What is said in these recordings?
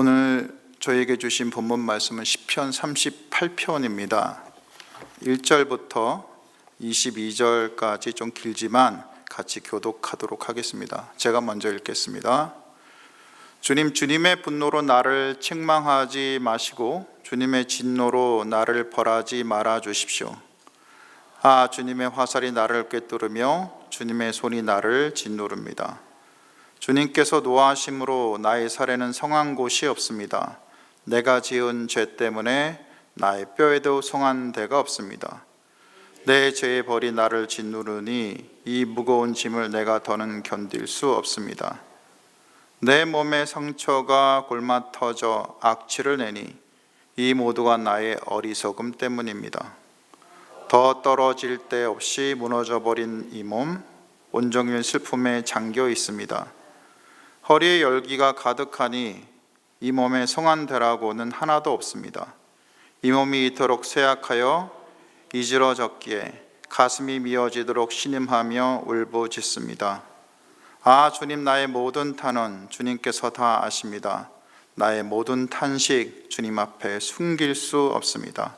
오늘 저에게 주신 본문 말씀은 시편 38편입니다. 1절부터 22절까지 좀 길지만 같이 교독하도록 하겠습니다. 제가 먼저 읽겠습니다. 주님 주님의 분노로 나를 책망하지 마시고 주님의 진노로 나를 벌하지 말아 주십시오. 아 주님의 화살이 나를 꿰뚫으며 주님의 손이 나를 짓누릅니다. 주님께서 노하심으로 나의 살에는 성한 곳이 없습니다. 내가 지은 죄 때문에 나의 뼈에도 성한 데가 없습니다. 내 죄의 벌이 나를 짓누르니 이 무거운 짐을 내가 더는 견딜 수 없습니다. 내 몸의 상처가 골마 터져 악취를 내니 이 모두가 나의 어리석음 때문입니다. 더 떨어질 데 없이 무너져 버린 이 몸 온종일 슬픔에 잠겨 있습니다. 허리에 열기가 가득하니 이 몸에 성한 데라고는 하나도 없습니다. 이 몸이 이토록 쇠약하여 이지러졌기에 가슴이 미어지도록 신음하며 울부짖습니다. 아 주님 나의 모든 탄원 주님께서 다 아십니다. 나의 모든 탄식 주님 앞에 숨길 수 없습니다.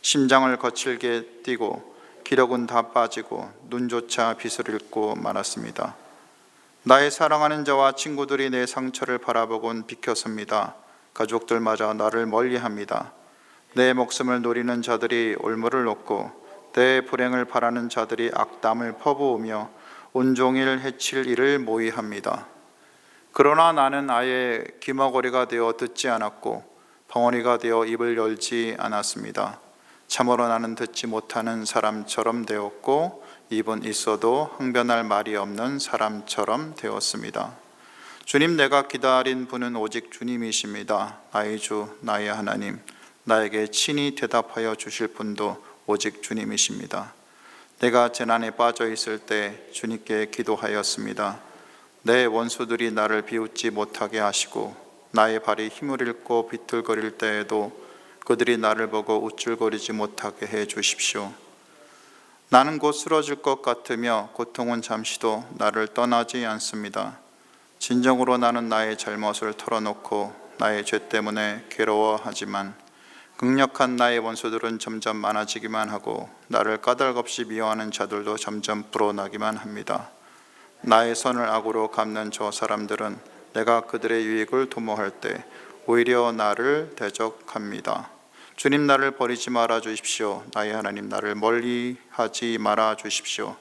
심장을 거칠게 뛰고 기력은 다 빠지고 눈조차 빛을 잃고 말았습니다. 나의 사랑하는 자와 친구들이 내 상처를 바라보곤 비켜섭니다. 가족들마저 나를 멀리합니다. 내 목숨을 노리는 자들이 올무를 놓고 내 불행을 바라는 자들이 악담을 퍼부으며 온종일 해칠 일을 모의합니다. 그러나 나는 아예 귀머거리가 되어 듣지 않았고 벙어리가 되어 입을 열지 않았습니다. 참으로 나는 듣지 못하는 사람처럼 되었고 입은 있어도 항변할 말이 없는 사람처럼 되었습니다. 주님 내가 기다린 분은 오직 주님이십니다. 나의 주 나의 하나님 나에게 친히 대답하여 주실 분도 오직 주님이십니다. 내가 재난에 빠져 있을 때 주님께 기도하였습니다. 내 원수들이 나를 비웃지 못하게 하시고 나의 발이 힘을 잃고 비틀거릴 때에도 그들이 나를 보고 우쭐거리지 못하게 해 주십시오. 나는 곧 쓰러질 것 같으며 고통은 잠시도 나를 떠나지 않습니다. 진정으로 나는 나의 잘못을 털어놓고 나의 죄 때문에 괴로워하지만 극력한 나의 원수들은 점점 많아지기만 하고 나를 까닭없이 미워하는 자들도 점점 불어나기만 합니다. 나의 선을 악으로 갚는 저 사람들은 내가 그들의 유익을 도모할 때 오히려 나를 대적합니다. 주님 나를 버리지 말아 주십시오. 나의 하나님 나를 멀리 하지 말아 주십시오.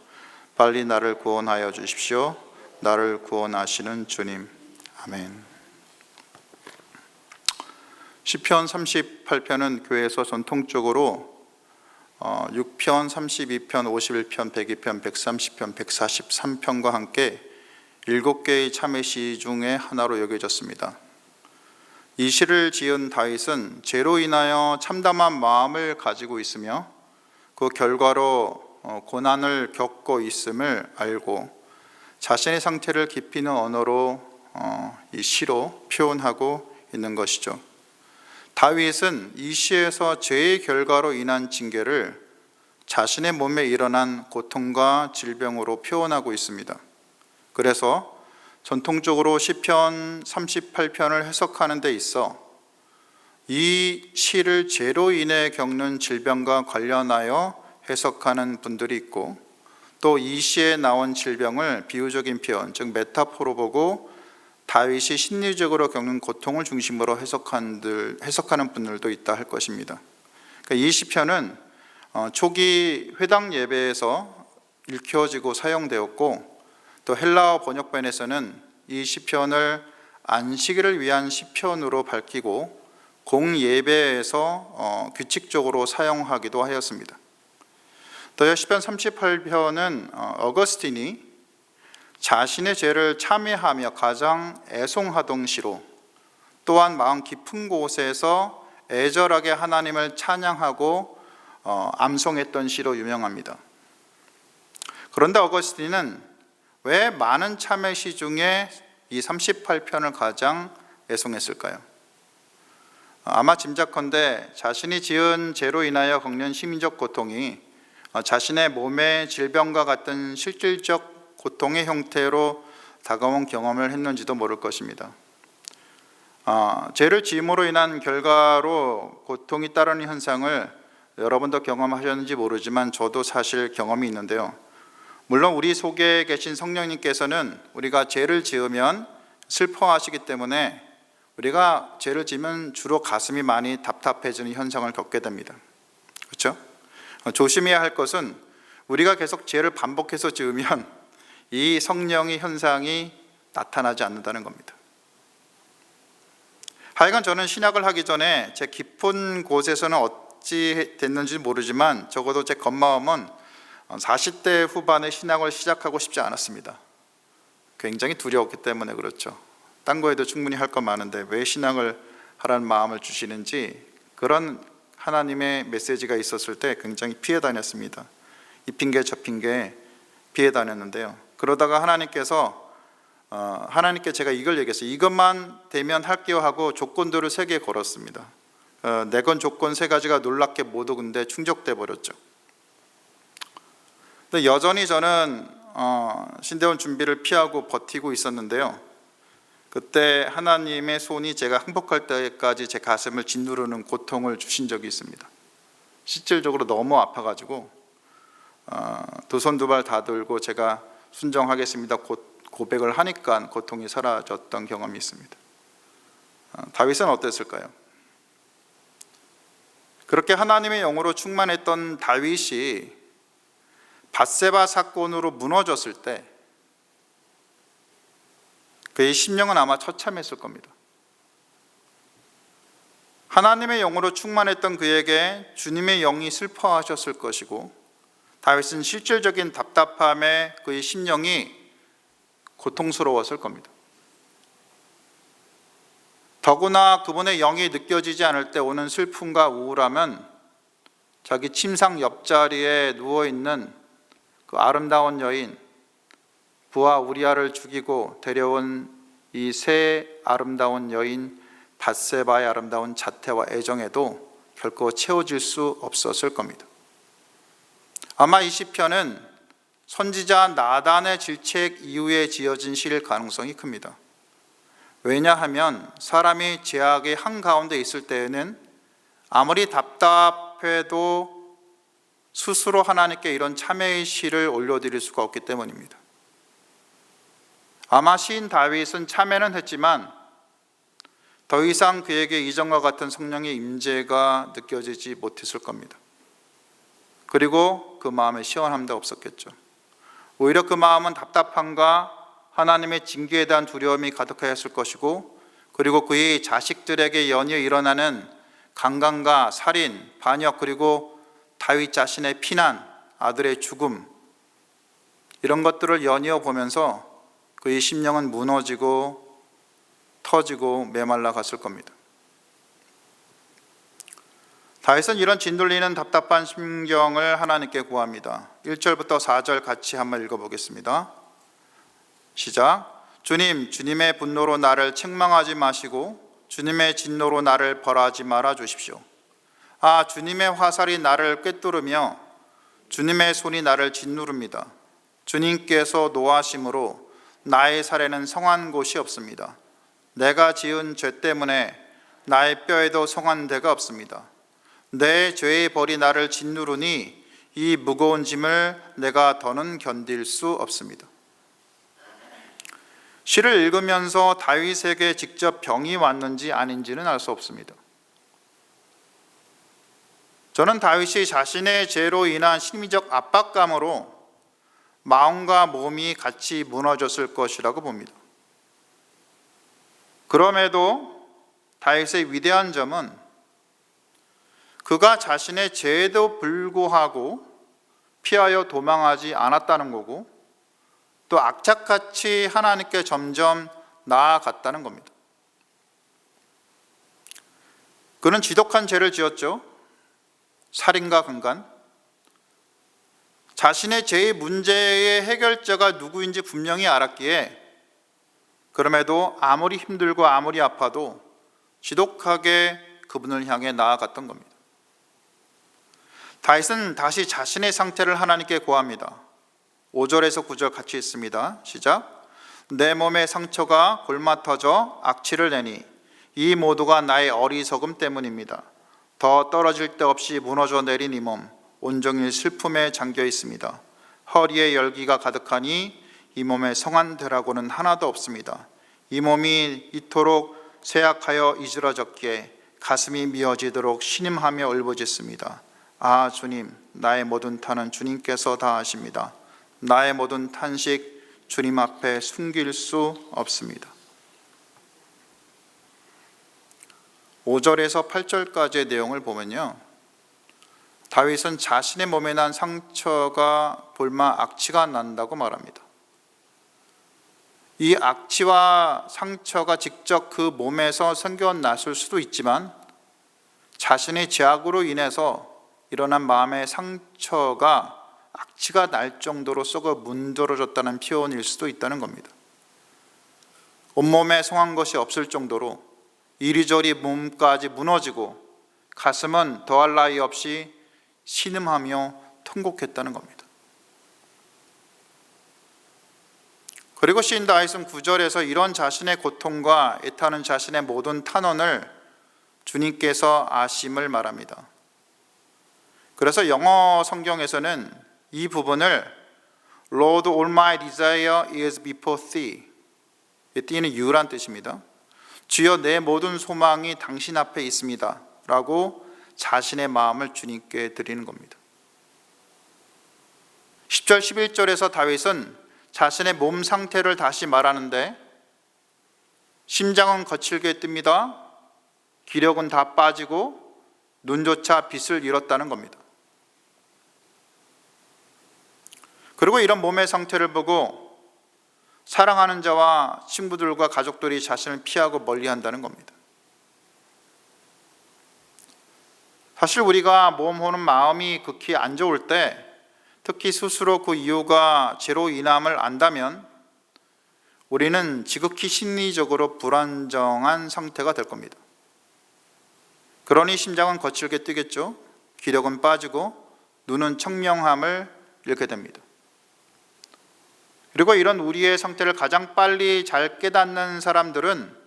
빨리 나를 구원하여 주십시오. 나를 구원하시는 주님. 아멘. 시편 38편은 교회에서 전통적으로 6편, 32편, 51편, 102편, 130편, 143편과 함께 7개의 참회시 중에 하나로 여겨졌습니다. 이 시를 지은 다윗은 죄로 인하여 참담한 마음을 가지고 있으며 그 결과로 어, 고난을 겪고 있음을 알고 자신의 상태를 깊이는 언어로 어, 이 시로 표현하고 있는 것이죠. 다윗은 이 시에서 죄의 결과로 인한 징계를 자신의 몸에 일어난 고통과 질병으로 표현하고 있습니다. 그래서 전통적으로 시편 38편을 해석하는 데 있어 이 시를 죄로 인해 겪는 질병과 관련하여 해석하는 분들이 있고 또 이 시에 나온 질병을 비유적인 표현, 즉 메타포로 보고 다윗이 심리적으로 겪는 고통을 중심으로 해석하는, 해석하는 분들도 있다 할 것입니다. 그러니까 이 시편은 어, 초기 회당 예배에서 읽혀지고 사용되었고 또 헬라어 번역본에서는 이 시편을 안식일을 위한 시편으로 밝히고 공예배에서 어, 규칙적으로 사용하기도 하였습니다. 또 시편 38편은 어, 어거스틴이 자신의 죄를 참회하며 가장 애송하던 시로 또한 마음 깊은 곳에서 애절하게 하나님을 찬양하고 어, 암송했던 시로 유명합니다. 그런데 어거스틴은 왜 많은 참회시 중에 이 38편을 가장 애송했을까요? 아마 짐작컨대 자신이 지은 죄로 인하여 겪는 심리적 고통이 자신의 몸의 질병과 같은 실질적 고통의 형태로 다가온 경험을 했는지도 모를 것입니다. 아, 죄를 지음으로 인한 결과로 고통이 따르는 현상을 여러분도 경험하셨는지 모르지만 저도 사실 경험이 있는데요. 물론 우리 속에 계신 성령님께서는 우리가 죄를 지으면 슬퍼하시기 때문에 우리가 죄를 지면 주로 가슴이 많이 답답해지는 현상을 겪게 됩니다. 그렇죠? 어, 조심해야 할 것은 우리가 계속 죄를 반복해서 지으면 이 성령의 현상이 나타나지 않는다는 겁니다. 하여간 저는 신학을 하기 전에 제 깊은 곳에서는 어찌 됐는지 모르지만 적어도 제 겉마음은 40대 후반에 신학을 시작하고 싶지 않았습니다. 굉장히 두려웠기 때문에 그렇죠. 딴 거에도 충분히 할거 많은데 왜 신학을 하라는 마음을 주시는지 그런 하나님의 메시지가 있었을 때 굉장히 피해 다녔습니다. 이 핑계 저 핑계 피해 다녔는데요. 그러다가 하나님께서 어, 하나님께 제가 이걸 얘기했어요. 이것만 되면 할게요 하고 조건들을 세 개 걸었습니다. 어, 내건 조건 세 가지가 놀랍게 모두 근데 충족돼 버렸죠. 근데 여전히 저는 어, 신대원 준비를 피하고 버티고 있었는데요. 그때 하나님의 손이 제가 항복할 때까지 제 가슴을 짓누르는 고통을 주신 적이 있습니다. 실질적으로 너무 아파가지고 어, 두손 두 발 다 들고 제가 순정하겠습니다. 고, 고백을 하니까 고통이 사라졌던 경험이 있습니다. 어, 다윗은 어땠을까요? 그렇게 하나님의 영으로 충만했던 다윗이 바세바 사건으로 무너졌을 때 그의 심령은 아마 처참했을 겁니다. 하나님의 영으로 충만했던 그에게 주님의 영이 슬퍼하셨을 것이고 다윗은 실질적인 답답함에 그의 심령이 고통스러웠을 겁니다. 더구나 그분의 영이 느껴지지 않을 때 오는 슬픔과 우울함은 자기 침상 옆자리에 누워 있는 그 아름다운 여인 부하 우리아를 죽이고 데려온 이새 아름다운 여인 바세바의 아름다운 자태와 애정에도 결코 채워질 수 없었을 겁니다. 아마 이 시편은 선지자 나단의 질책 이후에 지어진 시일 가능성이 큽니다. 왜냐하면 사람이 제약의 한가운데 있을 때에는 아무리 답답해도 스스로 하나님께 이런 참회의 시를 올려드릴 수가 없기 때문입니다. 아마 시인 다윗은 참회는 했지만 더 이상 그에게 이전과 같은 성령의 임재가 느껴지지 못했을 겁니다. 그리고 그 마음에 시원함도 없었겠죠. 오히려 그 마음은 답답함과 하나님의 징계에 대한 두려움이 가득하였을 것이고 그리고 그의 자식들에게 연이어 일어나는 강간과 살인, 반역 그리고 다윗 자신의 피난, 아들의 죽음 이런 것들을 연이어 보면서 그의 심령은 무너지고 터지고 메말라 갔을 겁니다. 다윗은 이런 진돌리는 답답한 심경을 하나님께 구합니다. 1절부터 4절 같이 한번 읽어보겠습니다. 시작. 주님, 주님의 분노로 나를 책망하지 마시고 주님의 진노로 나를 벌하지 말아 주십시오. 아, 주님의 화살이 나를 꿰뚫으며 주님의 손이 나를 짓누릅니다. 주님께서 노하심으로 나의 살에는 성한 곳이 없습니다. 내가 지은 죄 때문에 나의 뼈에도 성한 데가 없습니다. 내 죄의 벌이 나를 짓누르니 이 무거운 짐을 내가 더는 견딜 수 없습니다. 시를 읽으면서 다윗에게 직접 병이 왔는지 아닌지는 알 수 없습니다. 저는 다윗이 자신의 죄로 인한 심리적 압박감으로 마음과 몸이 같이 무너졌을 것이라고 봅니다. 그럼에도 다윗의 위대한 점은 그가 자신의 죄에도 불구하고 피하여 도망하지 않았다는 거고 또 악착같이 하나님께 점점 나아갔다는 겁니다. 그는 지독한 죄를 지었죠. 살인과 강간. 자신의 죄의 문제의 해결자가 누구인지 분명히 알았기에 그럼에도 아무리 힘들고 아무리 아파도 지독하게 그분을 향해 나아갔던 겁니다. 다윗은 다시 자신의 상태를 하나님께 고합니다. 5절에서 9절 같이 있습니다. 시작. 내 몸의 상처가 골마 터져 악취를 내니 이 모두가 나의 어리석음 때문입니다. 더 떨어질 데 없이 무너져 내린 이 몸, 온종일 슬픔에 잠겨 있습니다. 허리에 열기가 가득하니 이 몸에 성한되라고는 하나도 없습니다. 이 몸이 이토록 쇠약하여 이질어졌기에 가슴이 미어지도록 신임하며 울부짖습니다. 아 주님, 나의 모든 탄은 주님께서 다 하십니다. 나의 모든 탄식 주님 앞에 숨길 수 없습니다. 5절에서 8절까지의 내용을 보면요. 다윗은 자신의 몸에 난 상처가 볼마 악취가 난다고 말합니다. 이 악취와 상처가 직접 그 몸에서 생겨났을 수도 있지만 자신의 죄악으로 인해서 일어난 마음의 상처가 악취가 날 정도로 썩어 문드러졌다는 표현일 수도 있다는 겁니다. 온몸에 성한 것이 없을 정도로 이리저리 몸까지 무너지고 가슴은 더할 나위 없이 신음하며 통곡했다는 겁니다. 그리고 시인 다윗은 9절에서 이런 자신의 고통과 애타는 자신의 모든 탄원을 주님께서 아심을 말합니다. 그래서 영어 성경에서는 이 부분을 Lord, all my desire is before thee. 이 띠는 유란 뜻입니다. 주여 내 모든 소망이 당신 앞에 있습니다. 라고 자신의 마음을 주님께 드리는 겁니다. 10절 11절에서 다윗은 자신의 몸 상태를 다시 말하는데 심장은 거칠게 뜹니다. 기력은 다 빠지고 눈조차 빛을 잃었다는 겁니다. 그리고 이런 몸의 상태를 보고 사랑하는 자와 친구들과 가족들이 자신을 피하고 멀리 한다는 겁니다. 사실 우리가 몸 혹은 마음이 극히 안 좋을 때 특히 스스로 그 이유가 죄로 인함을 안다면 우리는 지극히 심리적으로 불안정한 상태가 될 겁니다. 그러니 심장은 거칠게 뛰겠죠. 기력은 빠지고 눈은 청명함을 잃게 됩니다. 그리고 이런 우리의 상태를 가장 빨리 잘 깨닫는 사람들은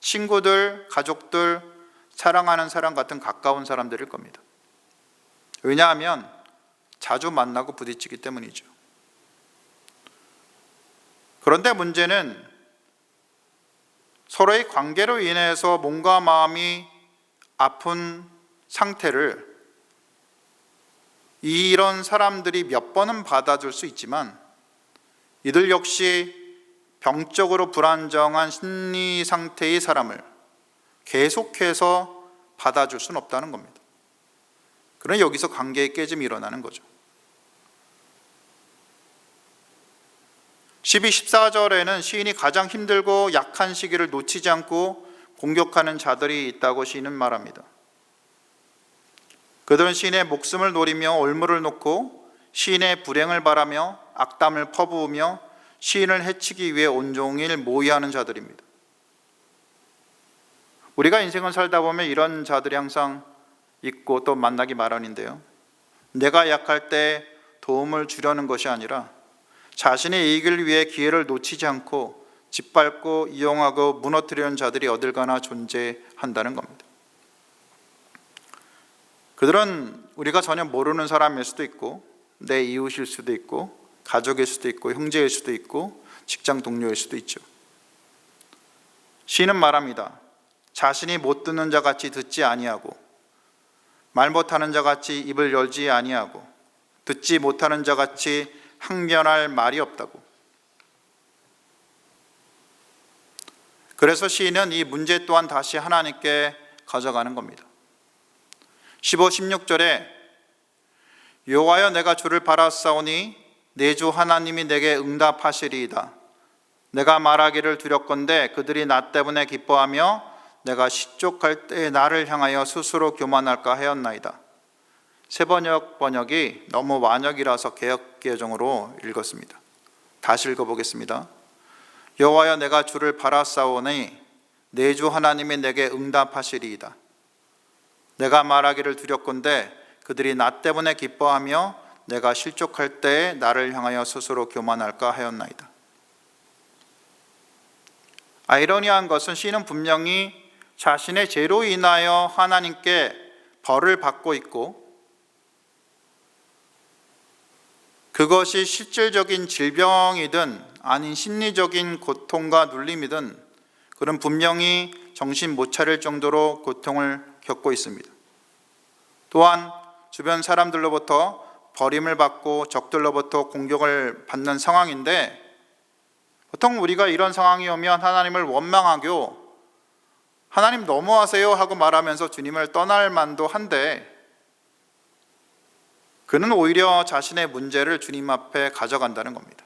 친구들, 가족들, 사랑하는 사람 같은 가까운 사람들일 겁니다. 왜냐하면 자주 만나고 부딪히기 때문이죠. 그런데 문제는 서로의 관계로 인해서 몸과 마음이 아픈 상태를 이런 사람들이 몇 번은 받아줄 수 있지만 이들 역시 병적으로 불안정한 심리 상태의 사람을 계속해서 받아줄 수는 없다는 겁니다. 그러나 여기서 관계의 깨짐이 일어나는 거죠. 12, 14절에는 시인이 가장 힘들고 약한 시기를 놓치지 않고 공격하는 자들이 있다고 시인은 말합니다. 그들은 시인의 목숨을 노리며 올무를 놓고 시인의 불행을 바라며 악담을 퍼부으며 시인을 해치기 위해 온종일 모의하는 자들입니다. 우리가 인생을 살다 보면 이런 자들이 항상 있고 또 만나기 마련인데요. 내가 약할 때 도움을 주려는 것이 아니라 자신의 이익을 위해 기회를 놓치지 않고 짓밟고 이용하고 무너뜨리는 자들이 어딜 가나 존재한다는 겁니다. 그들은 우리가 전혀 모르는 사람일 수도 있고 내 이웃일 수도 있고 가족일 수도 있고 형제일 수도 있고 직장 동료일 수도 있죠. 시는 말합니다. 자신이 못 듣는 자 같이 듣지 아니하고 말 못하는 자 같이 입을 열지 아니하고 듣지 못하는 자 같이 항변할 말이 없다고. 그래서 시인은 이 문제 또한 다시 하나님께 가져가는 겁니다. 15, 16절에 여호와여 내가 주를 바라싸우니 내 주 하나님이 내게 응답하시리이다. 내가 말하기를 두렵건대 그들이 나 때문에 기뻐하며 내가 시족할 때 나를 향하여 스스로 교만할까 하였나이다. 세 번역 번역이 너무 완역이라서 개혁 개정으로 읽었습니다. 다시 읽어보겠습니다. 여호와여 내가 주를 바라싸오니 내 주 하나님이 내게 응답하시리이다. 내가 말하기를 두렵건대 그들이 나 때문에 기뻐하며 내가 실족할 때에 나를 향하여 스스로 교만할까 하였나이다. 아이러니한 것은 시는 분명히 자신의 죄로 인하여 하나님께 벌을 받고 있고 그것이 실질적인 질병이든 아닌 심리적인 고통과 눌림이든 그는 분명히 정신 못 차릴 정도로 고통을 겪고 있습니다. 또한 주변 사람들로부터 버림을 받고 적들로부터 공격을 받는 상황인데 보통 우리가 이런 상황이 오면 하나님을 원망하고 하나님 너무하세요 하고 말하면서 주님을 떠날 만도 한데 그는 오히려 자신의 문제를 주님 앞에 가져간다는 겁니다.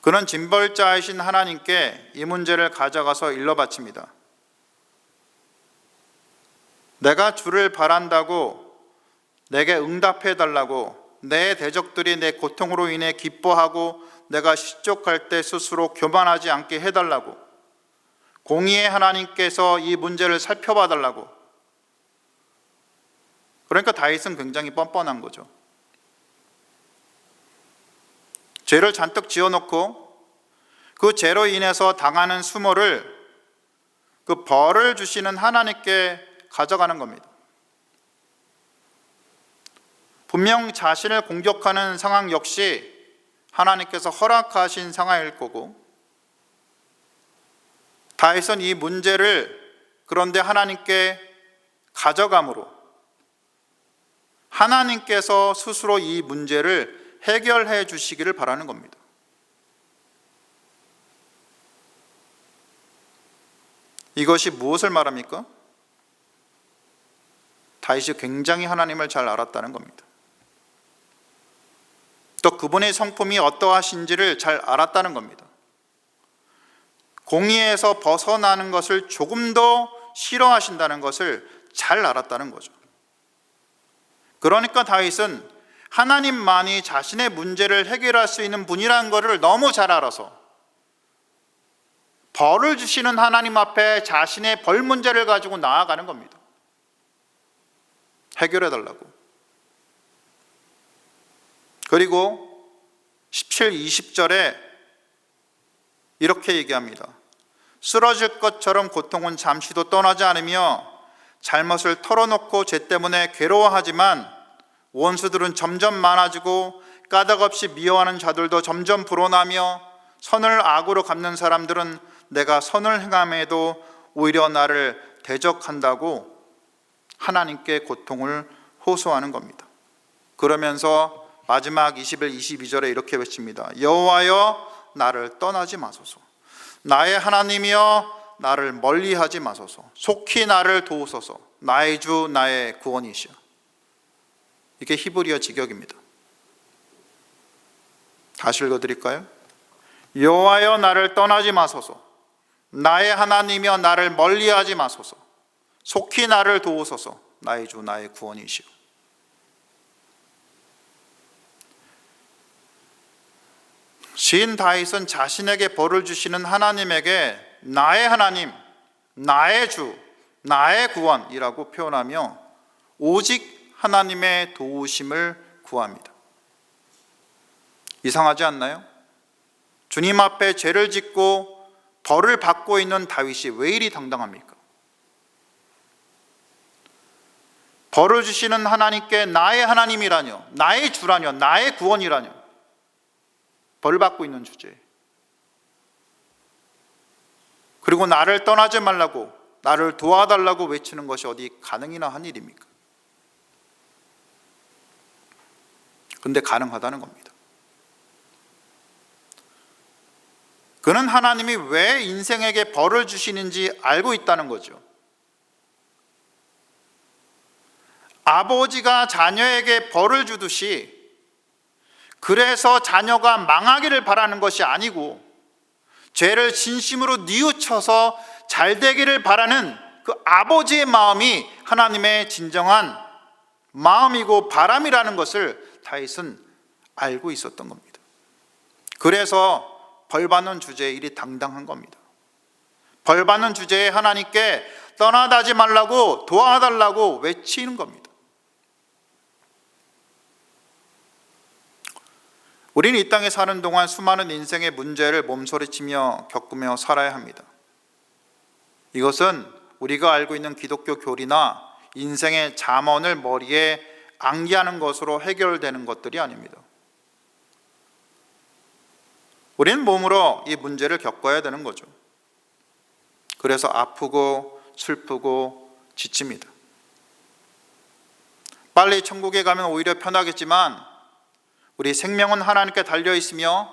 그는 징벌자이신 하나님께 이 문제를 가져가서 일러 바칩니다. 내가 주를 바란다고 내게 응답해 달라고 내 대적들이 내 고통으로 인해 기뻐하고 내가 실족할 때 스스로 교만하지 않게 해 달라고 공의의 하나님께서 이 문제를 살펴봐 달라고 그러니까 다윗은 굉장히 뻔뻔한 거죠. 죄를 잔뜩 지어놓고 그 죄로 인해서 당하는 수모를 그 벌을 주시는 하나님께 가져가는 겁니다. 분명 자신을 공격하는 상황 역시 하나님께서 허락하신 상황일 거고 다윗은 이 문제를 그런데 하나님께 가져감으로 하나님께서 스스로 이 문제를 해결해 주시기를 바라는 겁니다. 이것이 무엇을 말합니까? 다윗이 굉장히 하나님을 잘 알았다는 겁니다. 또 그분의 성품이 어떠하신지를 잘 알았다는 겁니다. 공의에서 벗어나는 것을 조금 더 싫어하신다는 것을 잘 알았다는 거죠. 그러니까 다윗은 하나님만이 자신의 문제를 해결할 수 있는 분이라는 것을 너무 잘 알아서 벌을 주시는 하나님 앞에 자신의 벌 문제를 가지고 나아가는 겁니다. 해결해 달라고. 그리고 17, 20절에 이렇게 얘기합니다. 쓰러질 것처럼 고통은 잠시도 떠나지 않으며 잘못을 털어놓고 죄 때문에 괴로워하지만 원수들은 점점 많아지고 까닭없이 미워하는 자들도 점점 불어나며 선을 악으로 갚는 사람들은 내가 선을 행함에도 오히려 나를 대적한다고 하나님께 고통을 호소하는 겁니다. 그러면서 마지막 21, 22절에 이렇게 외칩니다. 여호와여 나를 떠나지 마소서. 나의 하나님이여 나를 멀리하지 마소서. 속히 나를 도우소서. 나의 주 나의 구원이시여. 이게 히브리어 직역입니다. 다시 읽어 드릴까요? 여호와여 나를 떠나지 마소서. 나의 하나님이여 나를 멀리하지 마소서. 속히 나를 도우소서. 나의 주 나의 구원이시오. 시인 다윗은 자신에게 벌을 주시는 하나님에게 나의 하나님, 나의 주, 나의 구원이라고 표현하며 오직 하나님의 도우심을 구합니다. 이상하지 않나요? 주님 앞에 죄를 짓고 벌을 받고 있는 다윗이 왜 이리 당당합니까? 벌을 주시는 하나님께 나의 하나님이라뇨, 나의 주라뇨, 나의 구원이라뇨. 벌 받고 있는 주제. 그리고 나를 떠나지 말라고, 나를 도와달라고 외치는 것이 어디 가능이나 한 일입니까? 근데 가능하다는 겁니다. 그는 하나님이 왜 인생에게 벌을 주시는지 알고 있다는 거죠. 아버지가 자녀에게 벌을 주듯이 그래서 자녀가 망하기를 바라는 것이 아니고 죄를 진심으로 뉘우쳐서 잘 되기를 바라는 그 아버지의 마음이 하나님의 진정한 마음이고 바람이라는 것을 다윗은 알고 있었던 겁니다. 그래서 벌 받는 주제에 일이 당당한 겁니다. 벌 받는 주제에 하나님께 떠나다지 말라고 도와달라고 외치는 겁니다. 우리는 이 땅에 사는 동안 수많은 인생의 문제를 몸소리치며 겪으며 살아야 합니다. 이것은 우리가 알고 있는 기독교 교리나 인생의 잠언을 머리에 암기하는 것으로 해결되는 것들이 아닙니다. 우리는 몸으로 이 문제를 겪어야 되는 거죠. 그래서 아프고 슬프고 지칩니다. 빨리 천국에 가면 오히려 편하겠지만 우리 생명은 하나님께 달려 있으며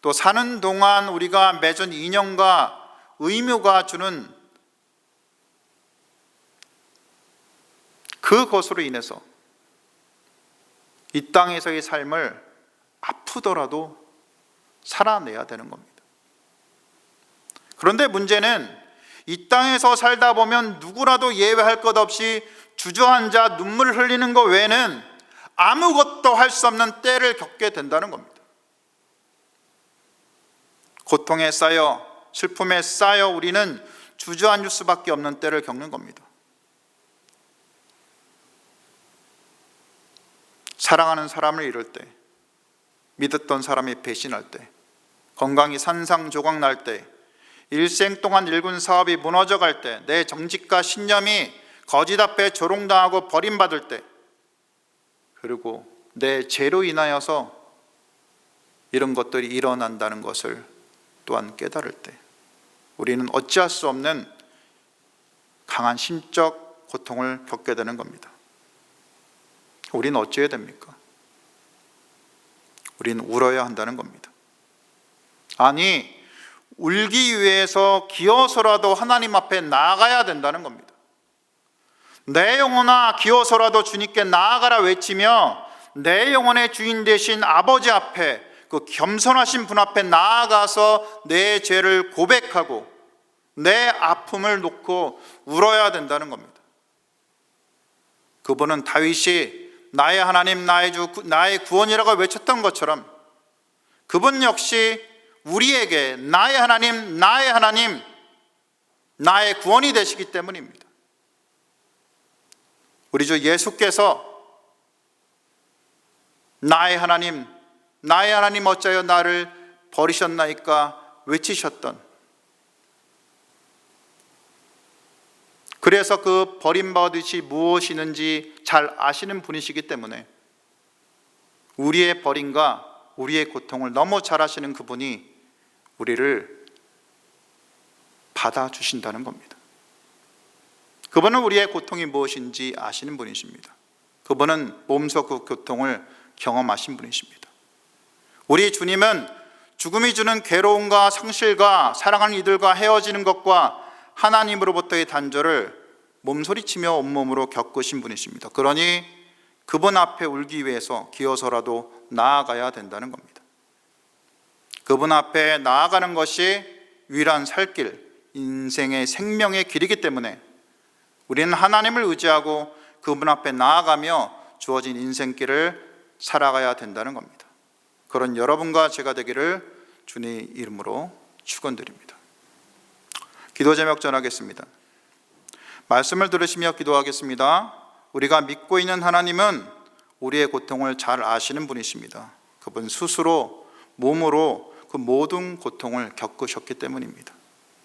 또 사는 동안 우리가 맺은 인연과 의무가 주는 그것으로 인해서 이 땅에서의 삶을 아프더라도 살아내야 되는 겁니다. 그런데 문제는 이 땅에서 살다 보면 누구라도 예외할 것 없이 주저앉아 눈물을 흘리는 것 외에는 아무것도 할 수 없는 때를 겪게 된다는 겁니다. 고통에 쌓여 슬픔에 쌓여 우리는 주저앉을 수밖에 없는 때를 겪는 겁니다. 사랑하는 사람을 잃을 때, 믿었던 사람이 배신할 때, 건강이 산상조각 날 때, 일생 동안 일군 사업이 무너져 갈 때, 내 정직과 신념이 거짓 앞에 조롱당하고 버림받을 때, 그리고 내 죄로 인하여서 이런 것들이 일어난다는 것을 또한 깨달을 때, 우리는 어찌할 수 없는 강한 심적 고통을 겪게 되는 겁니다. 우리는 어찌해야 됩니까? 우리는 울어야 한다는 겁니다. 아니, 울기 위해서 기어서라도 하나님 앞에 나아가야 된다는 겁니다. 내 영혼아 기어서라도 주님께 나아가라 외치며 내 영혼의 주인 되신 아버지 앞에 그 겸손하신 분 앞에 나아가서 내 죄를 고백하고 내 아픔을 놓고 울어야 된다는 겁니다. 그분은 다윗이 나의 하나님, 나의 주, 나의 구원이라고 외쳤던 것처럼 그분 역시 우리에게 나의 하나님, 나의 하나님, 나의 구원이 되시기 때문입니다. 우리 주 예수께서 나의 하나님, 나의 하나님 어찌하여 나를 버리셨나이까 외치셨던 그래서 그 버림받으시 무엇이는지 잘 아시는 분이시기 때문에 우리의 버림과 우리의 고통을 너무 잘 아시는 그분이 우리를 받아주신다는 겁니다. 그분은 우리의 고통이 무엇인지 아시는 분이십니다. 그분은 몸소 그 고통을 경험하신 분이십니다. 우리 주님은 죽음이 주는 괴로움과 상실과 사랑하는 이들과 헤어지는 것과 하나님으로부터의 단절을 몸소리치며 온몸으로 겪으신 분이십니다. 그러니 그분 앞에 울기 위해서 기어서라도 나아가야 된다는 겁니다. 그분 앞에 나아가는 것이 유일한 살길, 인생의 생명의 길이기 때문에 우리는 하나님을 의지하고 그분 앞에 나아가며 주어진 인생길을 살아가야 된다는 겁니다. 그런 여러분과 제가 되기를 주님 이름으로 축원드립니다. 기도 제목 전하겠습니다. 말씀을 들으시며 기도하겠습니다. 우리가 믿고 있는 하나님은 우리의 고통을 잘 아시는 분이십니다. 그분 스스로 몸으로 그 모든 고통을 겪으셨기 때문입니다.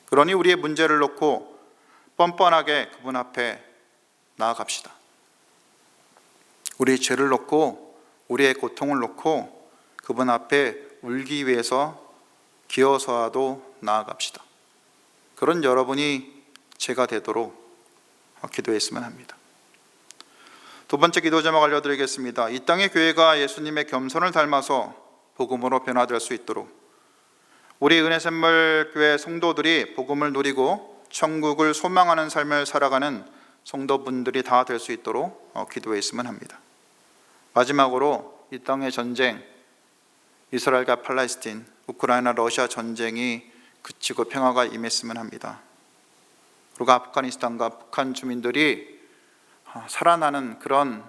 그러니 우리의 문제를 놓고 뻔뻔하게 그분 앞에 나아갑시다. 우리의 죄를 놓고 우리의 고통을 놓고 그분 앞에 울기 위해서 기어서라도 나아갑시다. 그런 여러분이 제가 되도록 기도했으면 합니다. 두 번째 기도 제목 알려드리겠습니다. 이 땅의 교회가 예수님의 겸손을 닮아서 복음으로 변화될 수 있도록 우리 은혜샘물 교회 성도들이 복음을 누리고 천국을 소망하는 삶을 살아가는 성도분들이 다 될 수 있도록 기도했으면 합니다. 마지막으로 이 땅의 전쟁, 이스라엘과 팔레스틴, 우크라이나 러시아 전쟁이 그치고 평화가 임했으면 합니다. 그리고 아프가니스탄과 북한 주민들이 살아나는 그런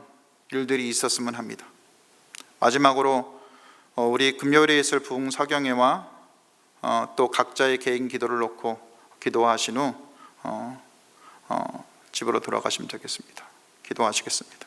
일들이 있었으면 합니다. 마지막으로 어, 우리 금요일에 있을 부흥 사경회와 어, 또 각자의 개인 기도를 놓고 기도하신 후 어, 집으로 돌아가시면 되겠습니다. 기도하시겠습니다.